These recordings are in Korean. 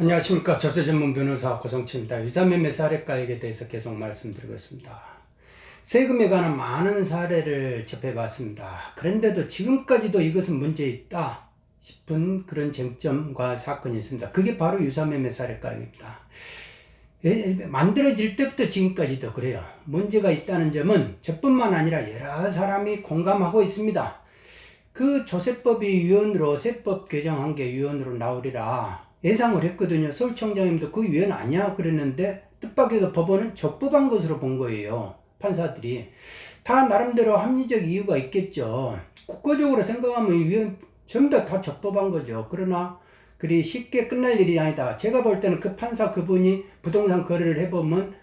안녕하십니까. 저세전문 변호사 고성치입니다. 유사매매 사례가액에 대해서 계속 말씀드리겠습니다. 세금에 관한 많은 사례를 접해봤습니다. 그런데도 지금까지도 이것은 문제 있다 싶은 그런 쟁점과 사건이 있습니다. 그게 바로 유사매매 사례가액입니다. 예, 만들어질 때부터 지금까지도 그래요. 문제가 있다는 점은 저뿐만 아니라 여러 사람이 공감하고 있습니다. 그 조세법이 위원으로 세법 개정한 게 위원으로 나오리라 예상을 했거든요. 서울청장님도 그 위원 아니야 그랬는데 뜻밖에도 법원은 적법한 것으로 본 거예요. 판사들이 다 나름대로 합리적 이유가 있겠죠. 국가적으로 생각하면 이 위원 전부 다, 다 적법한 거죠. 그러나 그리 쉽게 끝날 일이 아니다. 제가 볼 때는 그 판사 그분이 부동산 거래를 해보면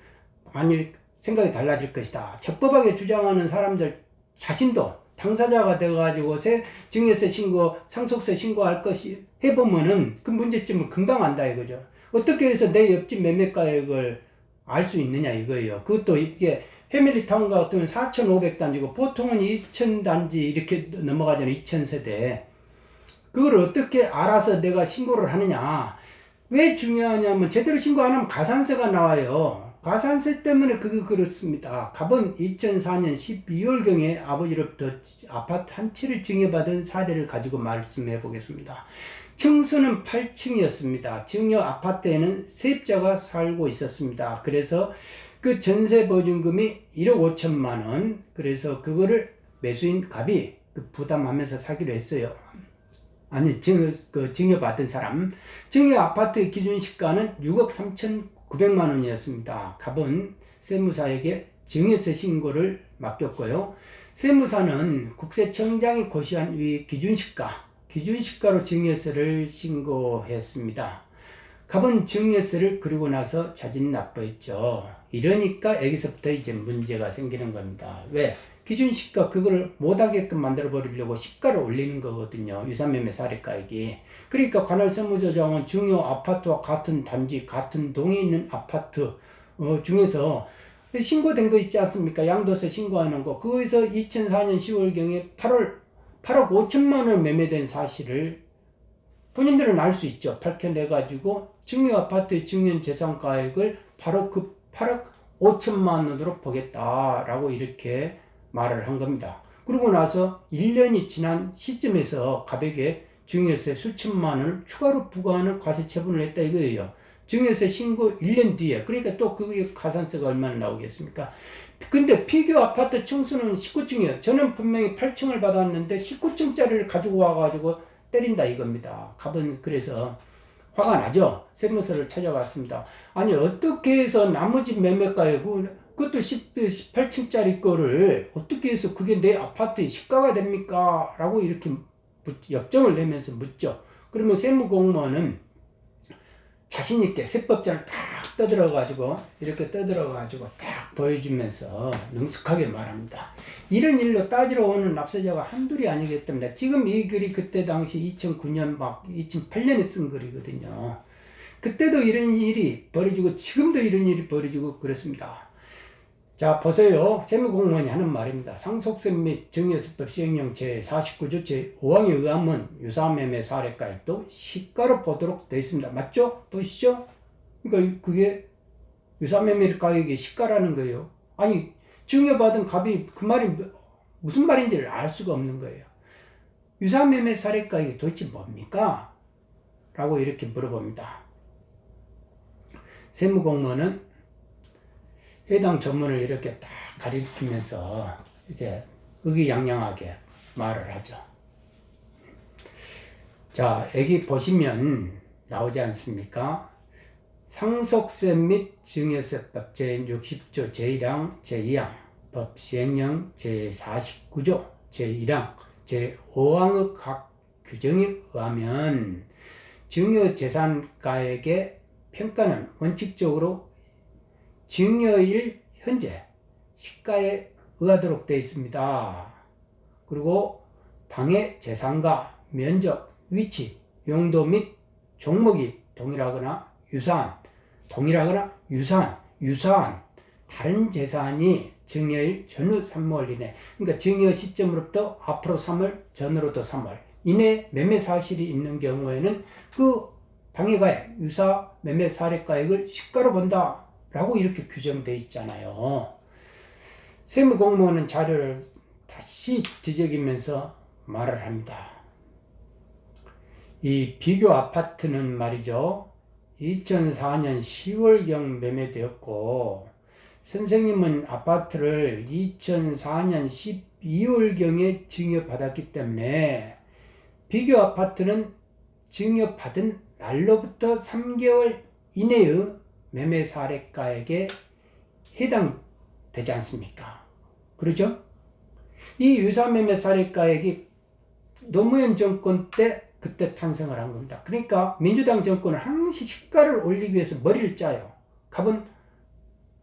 만일 생각이 달라질 것이다. 적법하게 주장하는 사람들 자신도 당사자가 돼가지고 세 증여세 신고, 상속세 신고할 것이 해보면은 그 문제점을 금방 안다 이거죠. 어떻게 해서 내 옆집 매매 가액을 알 수 있느냐 이거예요. 그것도 이게 패밀리 타운 같으면 4,500단지고 보통은 2,000단지 이렇게 넘어가잖아요. 2,000세대. 그걸 어떻게 알아서 내가 신고를 하느냐. 왜 중요하냐면 제대로 신고 안 하면 가산세가 나와요. 가산세 때문에 그게 그렇습니다. 갑은 2004년 12월경에 아버지로부터 아파트 한 채를 증여받은 사례를 가지고 말씀해 보겠습니다. 층수는 8층이었습니다. 증여 아파트에는 세입자가 살고 있었습니다. 그래서 그 전세 보증금이 1억 5천만 원. 그래서 그거를 매수인 갑이 그 부담하면서 사기로 했어요. 아니 증여 그 증여 받은 사람 증여 아파트 기준 시가는 6억 3,900만 원이었습니다. 갑은 세무사에게 증여세 신고를 맡겼고요. 세무사는 국세청장이 고시한 위 기준 시가 기준 시가로 증여세를 신고했습니다. 갑은 증여세를 그리고 나서 자진 납부했죠. 이러니까 여기서부터 이제 문제가 생기는 겁니다. 왜? 기준 시가 그걸 못하게끔 만들어 버리려고 시가를 올리는 거거든요. 유산매매 사례가액이. 그러니까 관할 세무조정은 중요 아파트와 같은 단지, 같은 동에 있는 아파트 어, 중에서 신고된 거 있지 않습니까? 양도세 신고하는 거. 거기서 2004년 10월경에 8월 8억 5천만 원 매매된 사실을 본인들은 알 수 있죠. 밝혀내가지고 증여 아파트의 증여 재산 가액을 바로 그 8억 5천만 원으로 보겠다라고 이렇게 말을 한 겁니다. 그러고 나서 1년이 지난 시점에서 가백에 증여세 수천만 원을 추가로 부과하는 과세 처분을 했다 이거예요. 증여세 신고 1년 뒤에 그러니까 또 그게 가산세가 얼마나 나오겠습니까? 근데 피규어 아파트 층수는 19층이에요. 저는 분명히 8층을 받았는데 19층짜리를 가지고 와가지고 때린다 이겁니다. 갑은 그래서 화가 나죠. 세무서를 찾아갔습니다. 아니 어떻게 해서 나머지 매매가에 그것도 10, 18층짜리 거를 어떻게 해서 그게 내 아파트의 시가가 됩니까? 라고 이렇게 역정을 내면서 묻죠. 그러면 세무공무원은 자신있게 세법자를 딱 떠들어가지고 이렇게 떠들어가지고 딱 보여주면서 능숙하게 말합니다. 이런 일로 따지러 오는 납세자가 한둘이 아니기 때문에 지금 이 글이 그때 당시 2009년 막 2008년에 쓴 글이거든요. 그때도 이런 일이 벌어지고 지금도 이런 일이 벌어지고 그렇습니다. 자 보세요. 세무공무원이 하는 말입니다. 상속세 및 증여세법 시행령 제49조 제5항에 의하면 유사매매 사례가액도 시가로 보도록 되어 있습니다. 맞죠? 보시죠? 그러니까 그게 유사매매 가액이 시가라는 거예요. 아니 증여받은 갑이 그 말이 무슨 말인지를 알 수가 없는 거예요. 유사매매 사례가액이 도대체 뭡니까? 라고 이렇게 물어봅니다. 세무공무원은 해당 전문을 이렇게 딱 가리키면서 이제 의기양양하게 말을 하죠. 자, 여기 보시면 나오지 않습니까? 상속세 및 증여세법 제60조 제1항 제2항 법 시행령 제49조 제1항 제5항의 각 규정에 의하면 증여재산가액의 평가는 원칙적으로 증여일 현재 시가에 의하도록 되어 있습니다. 그리고 당의 재산과 면적, 위치, 용도 및 종목이 동일하거나 유사한, 동일하거나 유사한, 유사한 다른 재산이 증여일 전후 3월 이내, 그러니까 증여 시점으로부터 앞으로 3월, 전으로부터 3월 이내 매매 사실이 있는 경우에는 그 당해가액, 유사 매매 사례가액을 시가로 본다. 라고 이렇게 규정돼 있잖아요. 세무공무원은 자료를 다시 뒤적이면서 말을 합니다. 이 비교 아파트는 말이죠. 2004년 10월경 매매되었고 선생님은 아파트를 2004년 12월경에 증여받았기 때문에 비교 아파트는 증여받은 날로부터 3개월 이내의 매매 사례가액에 해당되지 않습니까? 그러죠? 이 유사 매매 사례가액이 노무현 정권 때 그때 탄생을 한 겁니다. 그러니까 민주당 정권은 항시 시가를 올리기 위해서 머리를 짜요. 갑은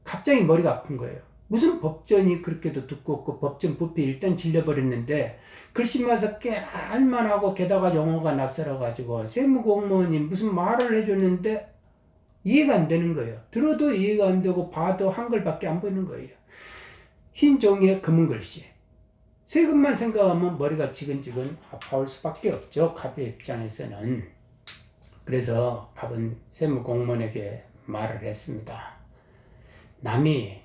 갑자기 머리가 아픈 거예요. 무슨 법전이 그렇게도 두껍고 법전 부패 일단 질려버렸는데 글씨마서 깨알만하고 게다가 용어가 낯설어가지고 세무공무원이 무슨 말을 해줬는데 이해가 안 되는 거예요. 들어도 이해가 안 되고 봐도 한글밖에 안 보이는 거예요. 흰 종이에 검은 글씨. 세금만 생각하면 머리가 지근지근 아파올 수밖에 없죠. 갑의 입장에서는. 그래서 갑은 세무공무원에게 말을 했습니다. 남이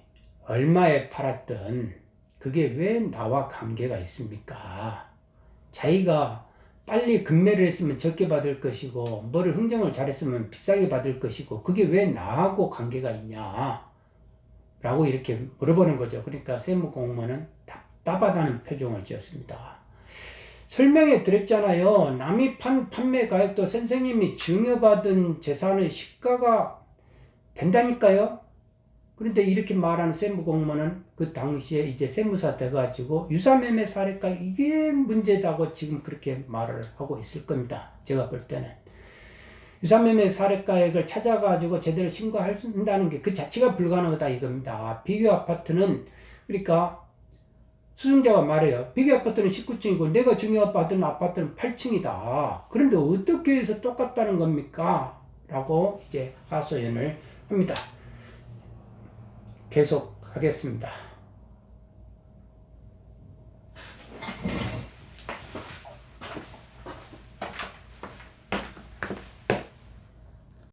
얼마에 팔았든 그게 왜 나와 관계가 있습니까? 자기가 빨리 금매를 했으면 적게 받을 것이고 뭐를 흥정을 잘했으면 비싸게 받을 것이고 그게 왜 나하고 관계가 있냐? 라고 이렇게 물어보는 거죠. 그러니까 세무공무원은 답 답하다는 표정을 지었습니다. 설명해 드렸잖아요. 남이 판 판매 가액도 선생님이 증여받은 재산의 시가가 된다니까요. 그런데 이렇게 말하는 세무공무원은 그 당시에 이제 세무사 돼가지고 유사매매 사례가 이게 문제다고 지금 그렇게 말을 하고 있을 겁니다. 제가 볼 때는. 유사매매 사례가액을 찾아가지고 제대로 신고한다는 게 그 자체가 불가능하다 이겁니다. 비교 아파트는 그러니까 수증자가 말해요. 비교 아파트는 19층이고 내가 증여받은 아파트는 8층이다. 그런데 어떻게 해서 똑같다는 겁니까? 라고 이제 하소연을 합니다. 계속 하겠습니다.